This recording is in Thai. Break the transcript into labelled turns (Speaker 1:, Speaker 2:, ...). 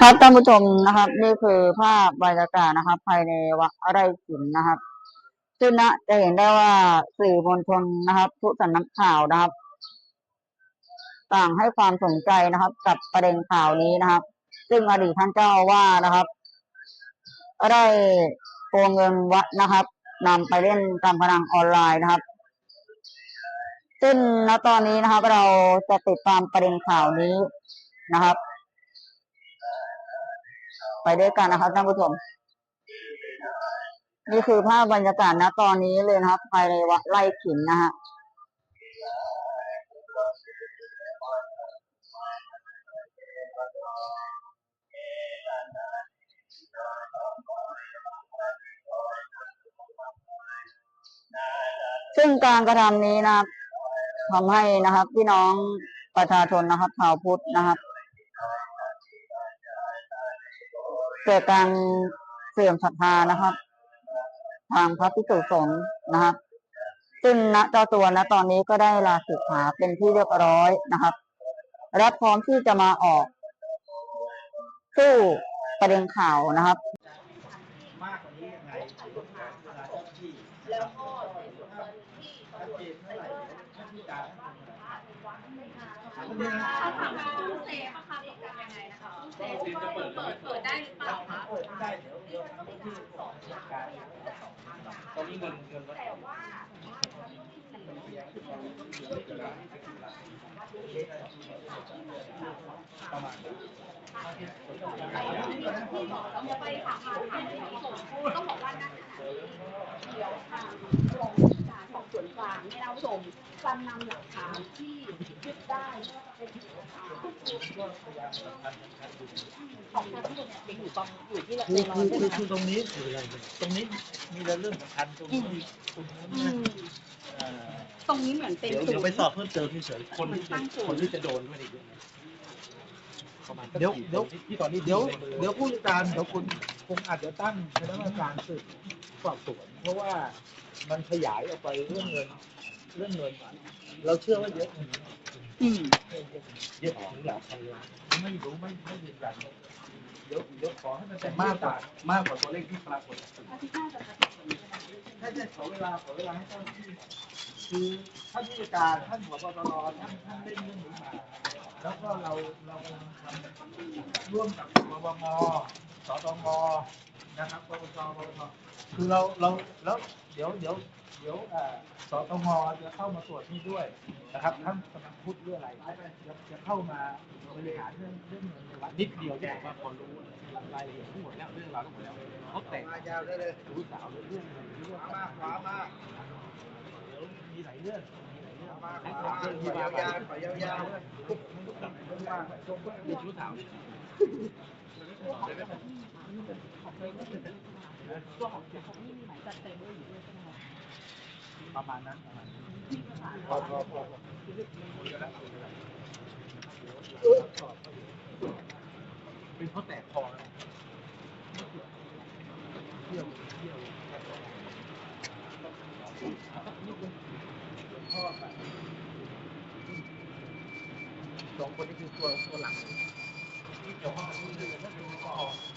Speaker 1: ครับท่านผู้ชมนะครับ นี่คือภาพบรรยากาศนะครับ ภายในวัดไร่ขินนะครับซึ่งนะจะเห็นได้ว่าสื่อมวลชนนะครับ ทุกสำนักข่าวนะครับ ต่างให้ความสนใจนะครับ กับประเด็นข่าวนี้นะครับ ซึ่งอดีตท่านเจ้าอาว่าสนะครับได้โกงเงินวัดนะครับนำไปเล่นการพนันออนไลน์นะครับ ซึ่งณตอนนี้นะครับ เราจะติดตามประเด็นข่าวนี้นะครับ ไปด้วยกันนะครับท่านผู้ชม นี่คือภาพบรรยากาศณตอนนี้เลยนะครับภายในวัดไร่ขินนะฮะซึ่งการกระทำนี้นะครับทำให้นะครับ พี่น้องประชาชนนะครับชาวพุทธนะครับ เกิดการเสื่อมศรัทธานะครับ ทางพระพิสุสงฆ์นะครับ ซึ่งณเจ้าตัวณตอนนี้ก็ได้ลาสิกขาเป็นที่เรียบร้อยนะครับและพร้อมที่จะมาออก สู้ประเด็นข่าวนะครับ
Speaker 2: มากกว่านี้ยังไงเวลาเจ้าหน้าที่แล้วก็ชัดเจนเมื่อไหร่ท่านผู้การท่านผู้การ
Speaker 3: ถ้าถามว่าตู้เซฟอะค่ะเป็นยังไงนะคะตู้ เปิดเปิดได้หรือเปล่าคะ
Speaker 2: เปิดได้เดี๋ยวเดี๋ยวทางที่สองจัดการตอนนี้เงินเงินวัดประมา
Speaker 3: ประมาถามที่ส่งต้องบอกว่านักขณะนี้เดี๋ยวทางรองผู้การของส่วนกลางให้เราชมการนำหลักฐานที่ยึดได้ไป็นเอกสารของการที่เนี่ยยังอยู่ตรงอยู่ที่เรา
Speaker 2: คือ
Speaker 3: เอใช่
Speaker 2: คื
Speaker 3: ไหม
Speaker 2: อคือตรงนี้ตรงนี้มีแต่เรื่องสำคัญตรงนี้ตรงนี้
Speaker 3: อืม
Speaker 2: เอ่อ
Speaker 3: ตรงนี้เหมือนเป็น
Speaker 2: เดี๋ยว
Speaker 3: ศู
Speaker 2: เดี๋ยวไป
Speaker 3: ย์
Speaker 2: สอบเพิ่มเติมเฉยๆคนที่คนที่จะโดนด้วยอีก ประมาณเดี๋ยวเดี๋ยวที่ตอนนี้
Speaker 4: เดี๋ยว
Speaker 2: ในมือ
Speaker 4: เดี๋ยวผู้จัดการเดี๋ยวคุณคงอาจจะตั้งคณะกรรมการสืบสอบสวน เพราะว่ามันขยายออกไปเรื่องเงินเรื่องเงินอะเราเชื่อว่าเยอะกว่านี้
Speaker 3: อืม
Speaker 2: เยอะถึงหลักพันเลย
Speaker 4: ไม่รู้ไม่ไม่ยืนยันเดี๋ยวเดี๋ยวขอให้มัน
Speaker 2: แต่
Speaker 4: เป็น
Speaker 2: มากกว่ามากกว่าตัวเลขที่ปรากฏ
Speaker 3: อาทิตย์หน้าจะมา
Speaker 4: ถ้าจะขอเวลาขอเวลาให้เจ้าหน้าที่คือท่านผู้จัดการท่านผบตรท่านท่านเล่นเรื่องนี้มา แล้วก็เราเรากำลังทำร่วมกับปปงสตงนะครับปปชปปชคือเราเราแล้วเดี๋ยวเดี๋ยวเดี๋ยวอ่อสตงจะเข้ามาตรวจนี่ด้วยนะครับท่านกำลังพูดเรื่องอะไรจะจะเข้ามาบริหารเรื่องเรื่องเงินในวัด
Speaker 2: นิดเดียวที่ว่าพอรู้รายละเอียดทั้งหมดแล้วเรื่องราวทั้งหมดแล้วเขาแต่ง
Speaker 4: มายาวได้เลย
Speaker 2: รู้สาวเรื่องอะไรเรื่อง
Speaker 4: มากฟ้ามาก
Speaker 2: เดี๋ยวมีหลายเรื่อง ประมาณนั้น
Speaker 4: พอพอพอ
Speaker 2: เป็นเพราะแตกคอแล้วเที่ยวเที่ยวพ่อไป
Speaker 4: 我就给
Speaker 2: 你做做了你讲话的时候这个人都